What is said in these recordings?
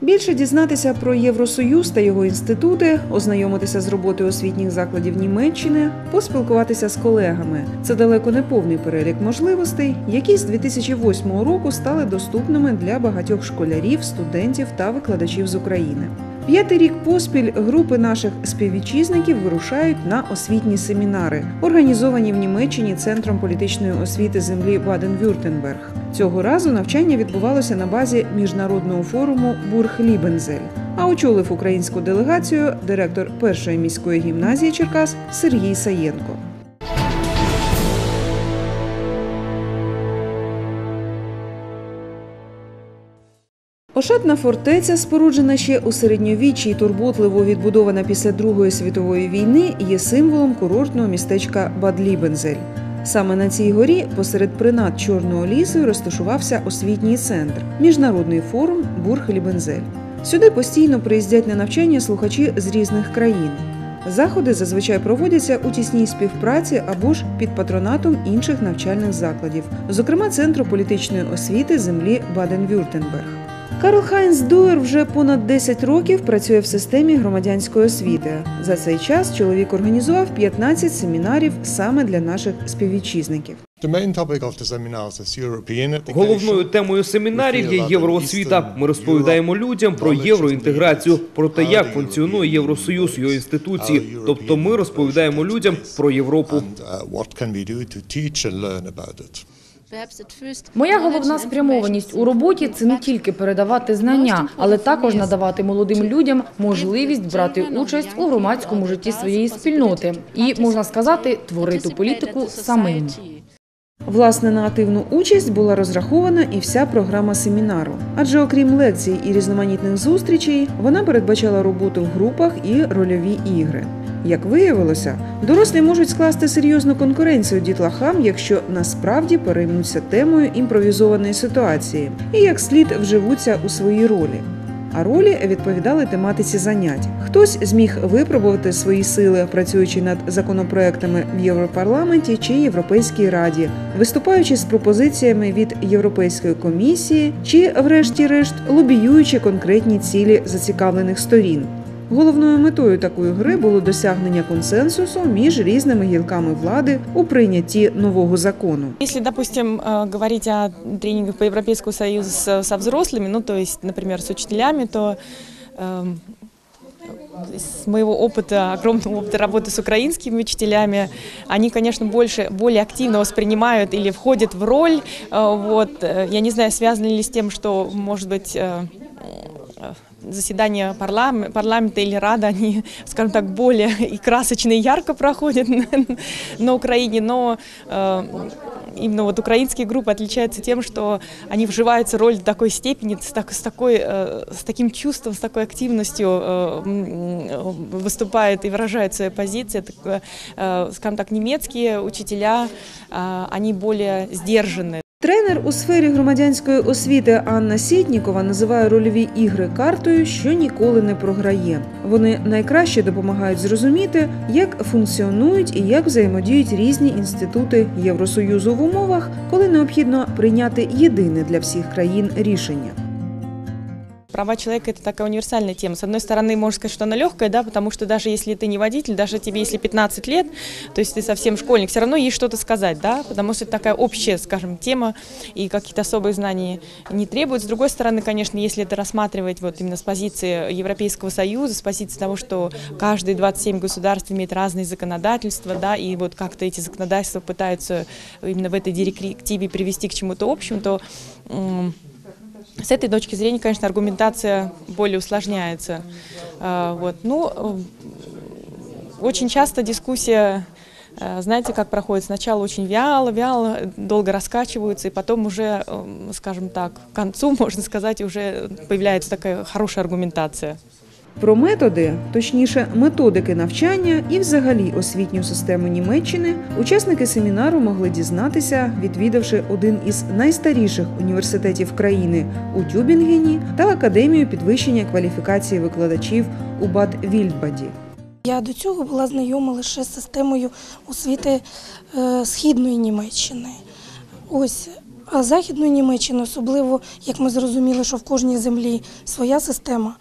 Більше дізнатися про Євросоюз та його інститути, ознайомитися з роботою освітніх закладів Німеччини, поспілкуватися з колегами. Це далеко не повний перелік можливостей, які з 2008 року стали доступними для багатьох школярів, студентів та викладачів з України. П'ятий рік поспіль групи наших співвітчизників вирушають на освітні семінари, організовані в Німеччині Центром політичної освіти землі Баден-Вюртенберг. Цього разу навчання відбувалося на базі міжнародного форуму Бург-Лібензель. А очолив українську делегацію директор першої міської гімназії Черкас Сергій Саєнко. Ошатна фортеця, споруджена ще у середньовіччі і турботливо відбудована після Другої світової війни, є символом курортного містечка Бадлібензель. Саме на цій горі, посеред принад Чорного лісу, розташувався освітній центр міжнародний форум Бурхлібензель. Сюди постійно приїздять на навчання слухачі з різних країн. Заходи зазвичай проводяться у тісній співпраці або ж під патронатом інших навчальних закладів, зокрема Центру політичної освіти землі Баден-Вюртенберг. Карл Хайнц Дуер вже понад 10 років працює в системі громадянської освіти. За цей час чоловік організував 15 семінарів саме для наших співвітчизників. Головною темою семінарів є євроосвіта. Ми розповідаємо людям про євроінтеграцію, про те, як функціонує Євросоюз, його інституції. Тобто, ми розповідаємо людям про Європу. Моя головна спрямованість у роботі це не тільки передавати знання, але також надавати молодим людям можливість брати участь у громадському житті своєї спільноти і можна сказати, творити політику самим. Власне, на активну участь була розрахована і вся програма семінару. Адже окрім лекцій і різноманітних зустрічей, вона передбачала роботу в групах і рольові ігри. Як виявилося, дорослі можуть скласти серйозну конкуренцію дітлахам, якщо насправді переймуться темою імпровізованої ситуації і як слід вживуться у свої ролі. А ролі відповідали тематиці занять. Хтось зміг випробувати свої сили, працюючи над законопроектами в Європарламенті чи Європейській раді, виступаючи з пропозиціями від Європейської комісії, чи, врешті-решт, лобіюючи конкретні цілі зацікавлених сторін. Головною метою такої гри було досягнення консенсусу між різними гілками влади у прийнятті нового закону. Если, допустим, э, говорить о тренингах по Европейскому Союзу с- со взрослыми, ну, то есть, например, с учителями, то эм, из моего опыта, огромного опыта работы с украинскими учителями, они, конечно, больше, более активно воспринимают или входят в роль. Э, Вот, э, я не знаю, связано ли с тем, что, может быть, э, э, заседания парлам- парламента или рада, они, скажем так, более и красочно, и ярко проходят на, Украине, но э, именно вот украинские группы отличаются тем, что они вживаются в роль до такой степени, с, так- с такой, э, с таким чувством, с такой активностью э, выступают и выражают свои позиции. Так, э, скажем так, немецкие учителя, э, они более сдержаны. Тренер у сфері громадянської освіти Анна Сітнікова називає рольові ігри картою, що ніколи не програє. Вони найкраще допомагають зрозуміти, як функціонують і як взаємодіють різні інститути Євросоюзу в умовах, коли необхідно прийняти єдине для всіх країн рішення. Права человека – это такая универсальная тема. С одной стороны, можно сказать, что она легкая, да, потому что даже если ты не водитель, даже тебе, если 15 лет, то есть ты совсем школьник, все равно есть что-то сказать, да, потому что это такая общая, скажем, тема, и каких-то особых знаний не требует. С другой стороны, конечно, если это рассматривать вот именно с позиции Европейского Союза, с позиции того, что каждые 27 государств имеет разные законодательства, да, и вот как-то эти законодательства пытаются именно в этой директиве привести к чему-то общему, то с этой точки зрения, конечно, аргументация более усложняется. А, Вот. Ну, э, очень часто дискуссия, э, знаете, как проходит? Сначала очень вяло, вяло, долго раскачиваются, и потом уже, эм, скажем так, к концу, можно сказать, уже появляется такая хорошая аргументация. Про методи, точніше, методики навчання і взагалі освітню систему Німеччини учасники семінару могли дізнатися, відвідавши один із найстаріших університетів країни у Тюбінгені та академію підвищення кваліфікації викладачів у Бад Вільдбаді. Я до цього була знайома лише з системою освіти е, східної Німеччини. Ось А Західної Німеччини, особливо, як ми зрозуміли, що в кожній землі своя система,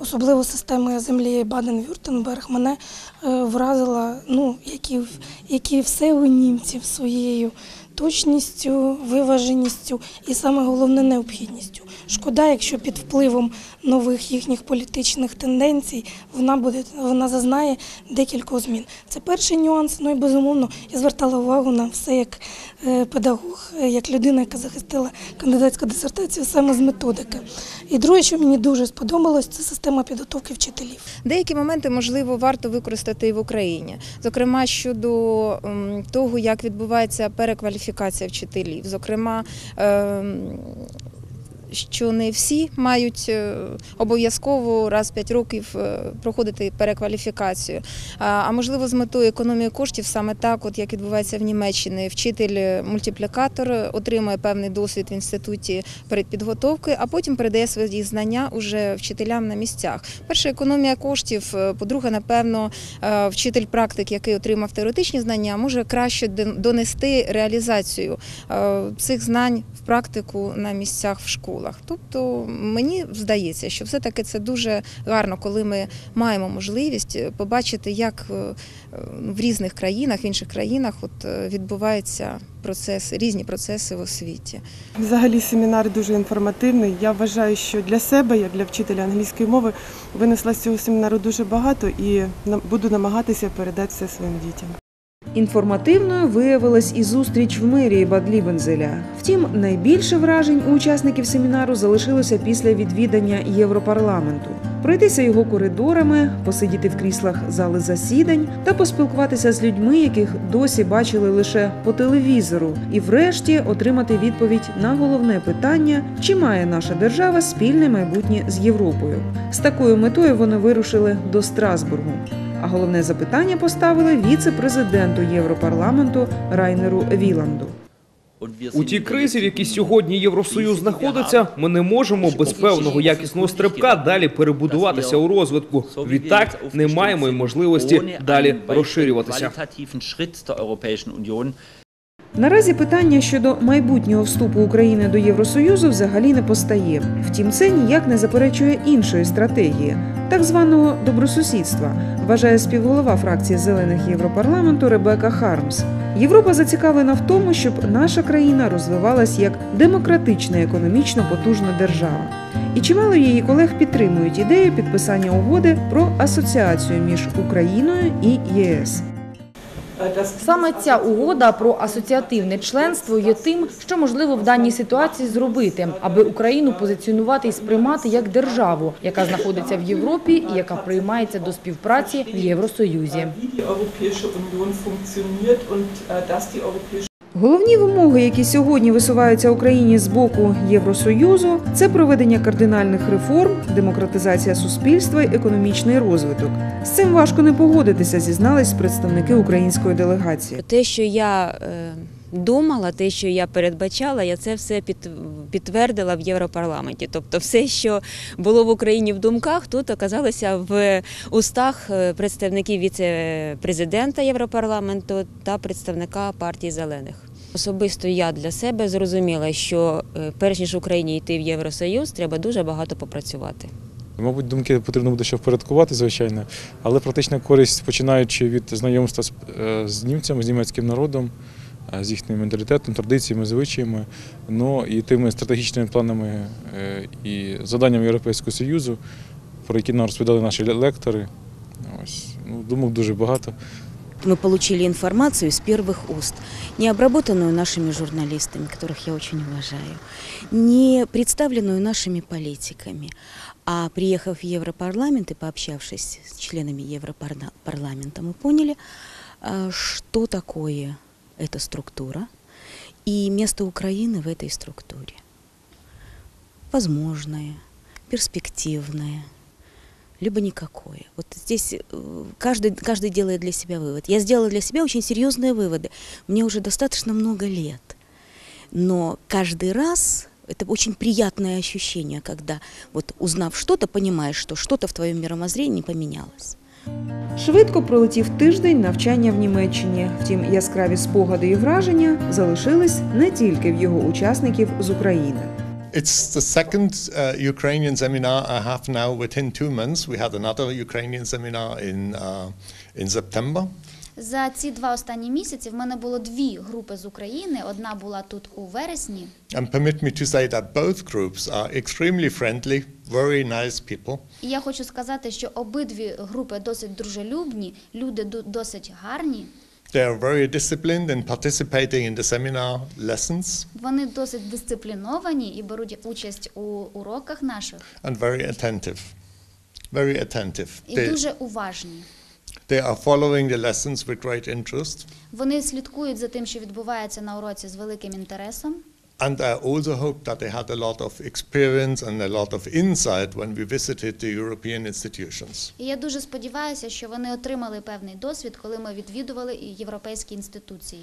особливо система землі Баден-Вюртенберг, мене е, вразила, ну, які, які все у німців своєю точністю, виваженістю і саме головне необхідністю. Шкода, якщо під впливом нових їхніх політичних тенденцій вона буде вона зазнає декількох змін. Це перший нюанс. Ну і безумовно я звертала увагу на все як е, педагог, е, як людина, яка захистила кандидатську дисертацію саме з методики. І друге, що мені дуже сподобалось, це система підготовки вчителів. Деякі моменти можливо варто використати і в Україні, зокрема щодо того, як відбувається перекваліфікація вчителів, зокрема. Що не всі мають е, обов'язково раз 5 років е, проходити перекваліфікацію. А, можливо, з метою економії коштів саме так, от як відбувається в Німеччині, вчитель-мультиплікатор отримує певний досвід в інституті передпідготовки, а потім передає свої знання уже вчителям на місцях. Перше, економія коштів. е, По-друге, напевно, е, вчитель практик, який отримав теоретичні знання, може краще дон- донести реалізацію е, цих знань в практику на місцях в школах. Тобто мені здається, що все-таки це дуже гарно, коли ми маємо можливість е, побачити, як е, е, в різних країнах, в інших країнах от відбуваються процеси, різні процеси в освіті. Взагалі семінар дуже інформативний. Я вважаю, що для себе, як для вчителя англійської мови, винесла з цього семінару дуже багато і буду намагатися передати все своїм дітям. Інформативною виявилась і зустріч в мерії Бадлібензеля. Втім, найбільше вражень у учасників семінару залишилося після відвідання Європарламенту. Пройтися його коридорами, посидіти в кріслах зали засідань та поспілкуватися з людьми, яких досі бачили лише по телевізору, і врешті отримати відповідь на головне питання, чи має наша держава спільне майбутнє з Європою. З такою метою вони вирушили до Страсбургу. А головне запитання поставили віце-президенту Європарламенту Райнеру Віланду. У тій кризі, в якій сьогодні Євросоюз знаходиться, ми не можемо без певного якісного стрибка далі перебудуватися у розвитку. Відтак не маємо й можливості далі розширюватися. Наразі питання щодо майбутнього вступу України до Євросоюзу взагалі не постає. Втім, це ніяк не заперечує іншої стратегії, так званого добросусідства, вважає співголова фракції зелених Європарламенту Ребека Хармс. Європа зацікавлена в тому, щоб наша країна розвивалась як демократична, економічно потужна держава. І чимало її колег підтримують ідею підписання угоди про асоціацію між Україною і ЄС. Саме ця угода про асоціативне членство є тим, що можливо в даній ситуації зробити, аби Україну позиціонувати і сприймати як державу, яка знаходиться в Європі і яка приймається до співпраці в Євросоюзі. Головні вимоги, які сьогодні висуваються Україні з боку Євросоюзу, це проведення кардинальних реформ, демократизація суспільства і економічний розвиток. З цим важко не погодитися, зізнались представники української делегації. Те, що я е, думала, те, що я передбачала, я це все підтвердила в Європарламенті. Тобто, все, що було в Україні в думках, тут оказалося в устах е, представників віце-президента Європарламенту та представника партії зелених. Особисто я для себе зрозуміла, що е, перш ніж Україні йти в Євросоюз, треба дуже багато попрацювати. Мабуть, думки потрібно буде ще впорядкувати, звичайно, але практична користь, починаючи від знайомства з, е, німцями, з німецьким народом, з їхнім менталітетом, традиціями, звичаями, ну і тими стратегічними планами е, і заданнями Європейського Союзу, про які нам розповідали наші лектори. Ось, ну, думок дуже багато. Мы получили информацию из первых уст, не обработанную нашими журналистами, которых я очень уважаю, не представленную нашими политиками, а приехав в Европарламент и пообщавшись с членами Европарламента, мы поняли, а, что такое эта структура и место Украины в этой структуре. Возможное, перспективное – либо никакое. Вот здесь э, каждый, каждый делает для себя вывод. Я сделала для себя очень серьезные выводы. Мне уже достаточно много лет. Но каждый раз это очень приятное ощущение, когда вот узнав что-то, понимаешь, что что-то в твоем мировоззрении поменялось. Швидко пролетів тиждень навчання в Німеччині. Втім, яскраві спогади і враження залишились не тільки в його учасників з України. It's the second uh, Ukrainian seminar I have now within two months. We had another Ukrainian seminar in, uh, in September. За ці два останні місяці в мене було дві групи з України. Одна була тут у вересні. And permit me to say that both groups are extremely friendly, very nice people. І я хочу сказати, що обидві групи досить дружелюбні, люди досить гарні. They are very disciplined in participating in the seminar lessons Вони досить дисципліновані і беруть участь у уроках наших, and very attentive. Very attentive. і дуже уважні. they are following the lessons with great interest. Вони слідкують за тим, що відбувається на уроці з великим інтересом. And I also hope that they had a lot of experience and a lot of insight when we visited the European institutions. І я дуже сподіваюся, що вони отримали певний досвід, коли ми відвідували і європейські інституції.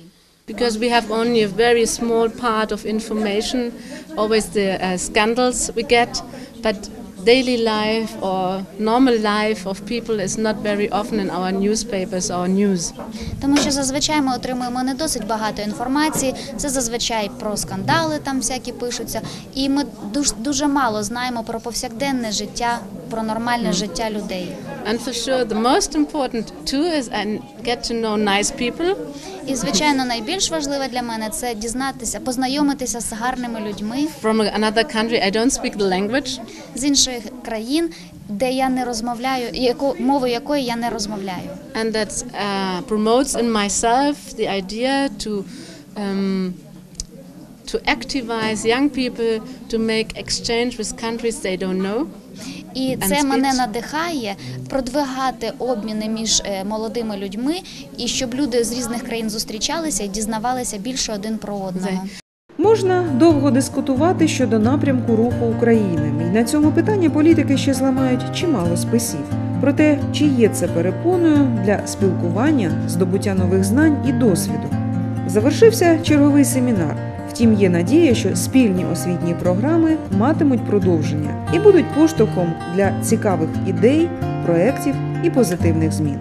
Because we have only a very small part of information, always the uh, scandals we get, but daily life or normal life of people is not very often in our newspapers or news. Тому що зазвичай ми отримуємо не досить багато інформації. Це зазвичай про скандали там всякі пишуться. І ми дуже, дуже мало знаємо про повсякденне життя, про нормальне життя людей. And for sure, the most important too is I get to know nice people. І звичайно, найбільш важливе для мене це дізнатися, познайомитися з гарними людьми From another country, I don't speak the language, з інших країн, де я не розмовляю, яку мовою якої я не розмовляю. and that uh, promotes in myself the idea to um, to activize young people to make exchange with countries they don't know. І це мене надихає продвигати обміни між е, молодими людьми, і щоб люди з різних країн зустрічалися і дізнавалися більше один про одного. Можна довго дискутувати щодо напрямку руху України, і на цьому питанні політики ще зламають чимало списів. Проте, чи є це перепоною для спілкування, здобуття нових знань і досвіду. Завершився черговий семінар. Втім, є надія, що спільні освітні програми матимуть продовження і будуть поштовхом для цікавих ідей, проєктів і позитивних змін.